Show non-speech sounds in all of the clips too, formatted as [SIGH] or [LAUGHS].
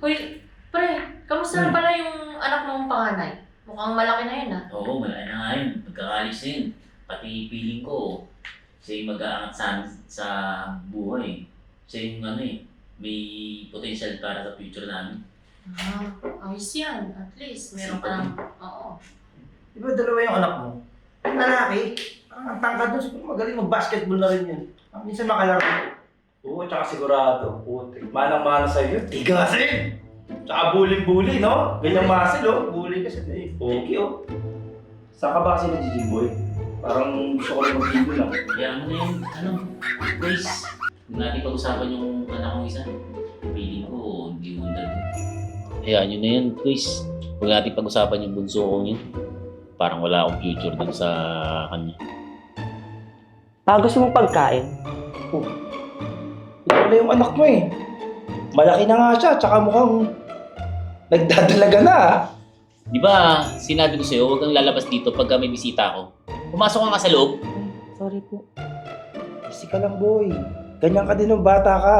Hoy, pre, kamusta na pala yung anak mong panganay? Mukhang malaki na yun ah. Oo, malaki na nga yun. Magkakalis na yun. Pati feeling ko, siya yung mag-aangat sa, sa buhay. Siya yung ano eh, may potential para sa future namin. Ah, ayos yan. At least, meron ka ng... Oo. Di ba dalawa yung anak mo? Yung lalaki, ang ang tangkad doon, siguro magaling mag-basketball na rin yun. Ang minsan makalaro. Oo, tsaka sigurado. Putik. Manang-mana sa'yo. Tiga kasi! Tsaka bully-bully, no? Ganyang muscle, oh. Bully kasi. Eh, okay, oh. Saan ka ba kasi nag boy? Parang gusto ko rin mag-gym lang. Kaya mo na yung, ano, Grace, kung natin pag-usapan yung anak kong isa, feeling ko, hindi mo na Hayaan nyo na yun, Grace. Huwag natin pag-usapan yung bunso kong yun. Parang wala akong future dun sa kanya. Baka gusto mong pagkain? Ito pala yung anak mo eh. Malaki na nga siya, tsaka mukhang nagdadalaga na ah. Di ba, sinabi ko sa'yo, huwag kang lalabas dito pagka may bisita ako. Pumasok ka nga sa loob. Sorry po. Easy ka lang, boy. Ganyan ka din ng bata ka.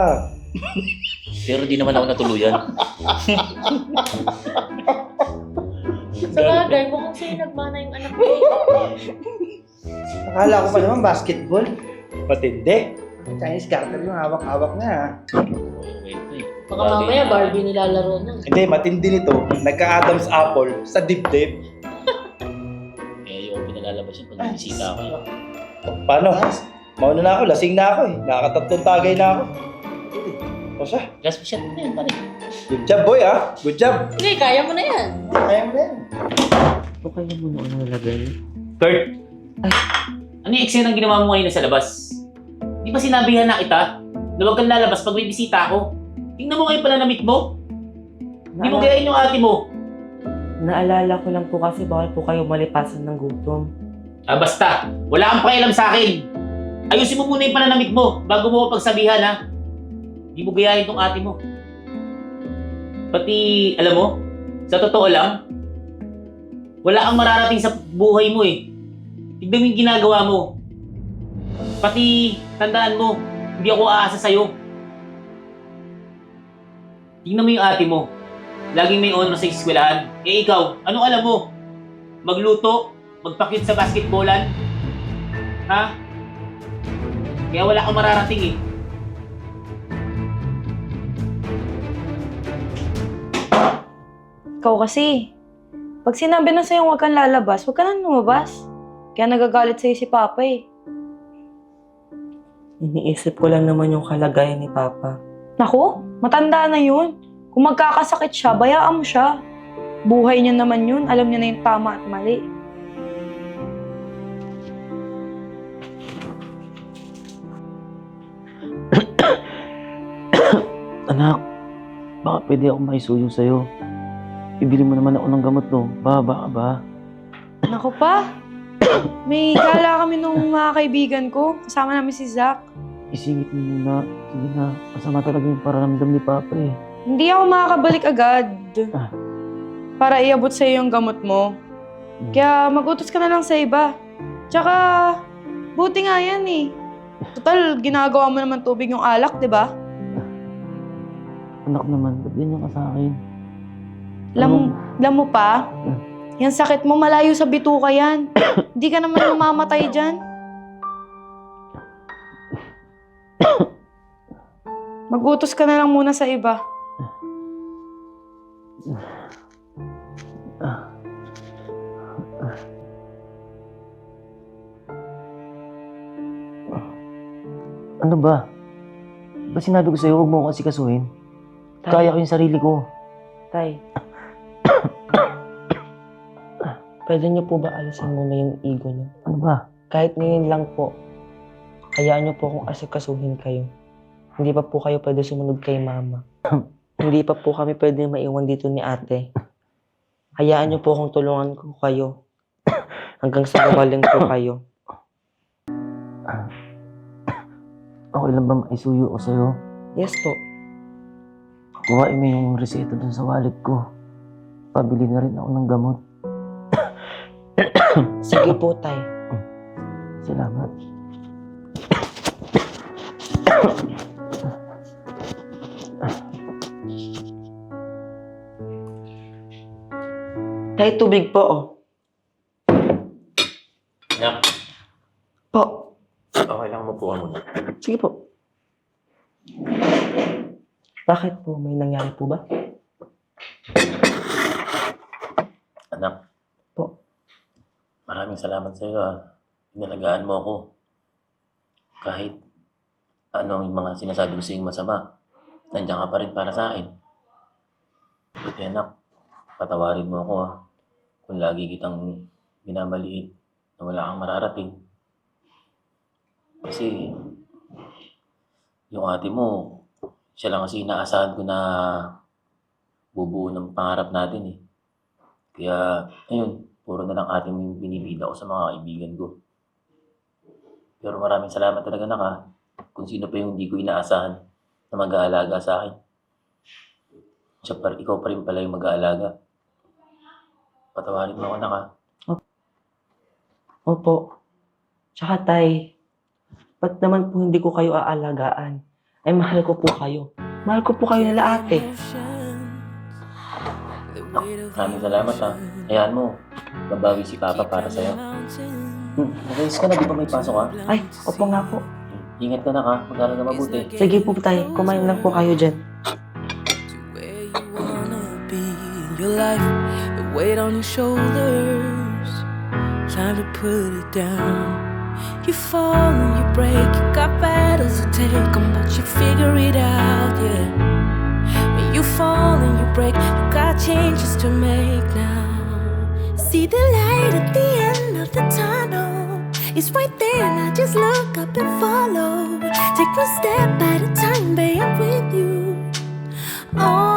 [LAUGHS] Pero di naman ako natuluyan. [LAUGHS] Sa bagay, mukhang sa'yo nagmana yung anak mo. Akala ko pa naman basketball. Matindi. Chinese garter yung hawak-hawak niya. ah. Baka mamaya Barbie nilalaro na. Hindi, matindi nito. Nagka-Adam's apple sa dibdib. [LAUGHS] Eh, ayoko pinalalabas yun pag bisita ako. eh. Paano? Mauna na ako, lasing na ako eh. Nakakatatlong tagay na ako. O siya, Last shot na yun, pare. good job boy ah. Good job. Hindi, kaya mo na yan. Kaya mo na yan. Okay na muna ako nalagay. Kurt! Ano yung eksena ginawa mo ngayon sa labas? Di ba sinabihan na kita na huwag kang lalabas pag may bisita ako? Tingnan mo ngayon pananamit mo. Hindi mo gayain yung ate mo. Naalala ko lang po kasi bawal po kayo malipasan ng gutom. Ah, basta. Wala kang pakialam sa akin. Ayusin mo muna yung pananamit mo bago mo ko pagsabihan, ha? Hindi mo gayahin tong ate mo. Pati, alam mo, sa totoo lang, wala kang mararating sa buhay mo eh. Tignan mo yung ginagawa mo. Pati, tandaan mo, hindi ako aasa sa'yo. Tingnan mo yung ate mo. Laging may honor sa eskwelahan. Eh ikaw, anong alam mo? Magluto? Magpakit sa basketballan? Ha? Kaya wala kang mararating eh. Ikaw kasi, pag sinabi na sa'yo huwag kang lalabas, huwag ka nang lumabas. Kaya nagagalit sa'yo si Papa eh. Iniisip ko lang naman yung kalagayan ni Papa. Naku, matanda na yun. Kung magkakasakit siya, bayaan mo siya. Buhay niya naman yun. Alam niya na yung tama at mali. [COUGHS] Anak, baka pwede ako maisuyo sa'yo. Ibili mo naman ako ng gamot no. Baba ka ba? Naku pa, may gala kami nung mga kaibigan ko. Kasama namin si Zach. Isingit mo muna. Sige na, masama talaga yung pararamdam ni Papa eh. Hindi ako makakabalik agad. Ah. Para iabot sa'yo yung gamot mo. Kaya mag-utos ka na lang sa iba. Tsaka, buti nga yan eh. Total, ginagawa mo naman tubig yung alak, di ba? Anak naman, ba't ganyan ka sa akin? Alam, Ano? alam mo pa, yan sakit mo, malayo sa bituka yan. [COUGHS] Hindi ka naman mamamatay dyan. Mag-utos ka na lang muna sa iba. Ano ba? Ba sinabi ko sa'yo, huwag mo ako kasi kasuhin? Tay, Kaya ko yung sarili ko. Tay. [COUGHS] Pwede niyo po ba alisin muna yung ego niyo? Ano ba? Kahit ngayon lang po, hayaan niyo po akong asikasuhin kayo. Hindi pa po kayo pwede sumunod kay mama. [LAUGHS] Hindi pa po kami pwede maiwan dito ni ate. Hayaan niyo po akong tulungan ko kayo. Hanggang sa gumaling po kayo. Okay lang ba maisuyo ko sa'yo? Yes po. Kuhain mo yung reseta dun sa wallet ko. Pabili na rin ako ng gamot. Sige po, tay. Salamat. Tay, tubig po, oh. Anak, Po. okay lang mo po muna. Sige po. Bakit po? May nangyari po ba? Anak. Po. Maraming salamat sa iyo ah. Inalagaan mo ako. Kahit ano yung mga sinasabi ko sa iyong masama, nandiyan ka pa rin para sa akin. Buti anak, patawarin mo ako ah. Kung lagi kitang minamaliit na wala kang mararating. Kasi yung ate mo, siya lang kasi inaasahan ko na bubuo ng pangarap natin eh. Kaya, ayun, puro na lang ate mo yung binibida ko sa mga kaibigan ko. Pero maraming salamat talaga na ka kung sino pa yung hindi ko inaasahan na mag-aalaga sa akin. Siya pa, ikaw pa rin pala yung mag-aalaga. Patawarin mo ako na ka. Opo. Tsaka, Tay, ba't naman po hindi ko kayo aalagaan? Ay, mahal ko po kayo. Mahal ko po kayo nila ate. Maraming salamat ha. Hayaan mo, babawi si Papa para sa'yo. Hmm, nag-ayos ka na, di ba may pasok ka? Ay, opo nga po. Ingat ka na ka, mag-aaral ka mabuti. Sige po, Tay. Kumain lang po kayo dyan. you wanna your life, the weight on your shoulders. Time to put it down. You fall and you break, you got battles to take on, but you figure it out, yeah. When you fall and you break, you got changes to make now. See the light at the end of the tunnel. It's right there, now just look up and follow. Take one step at a time, babe, I'm with you. Oh.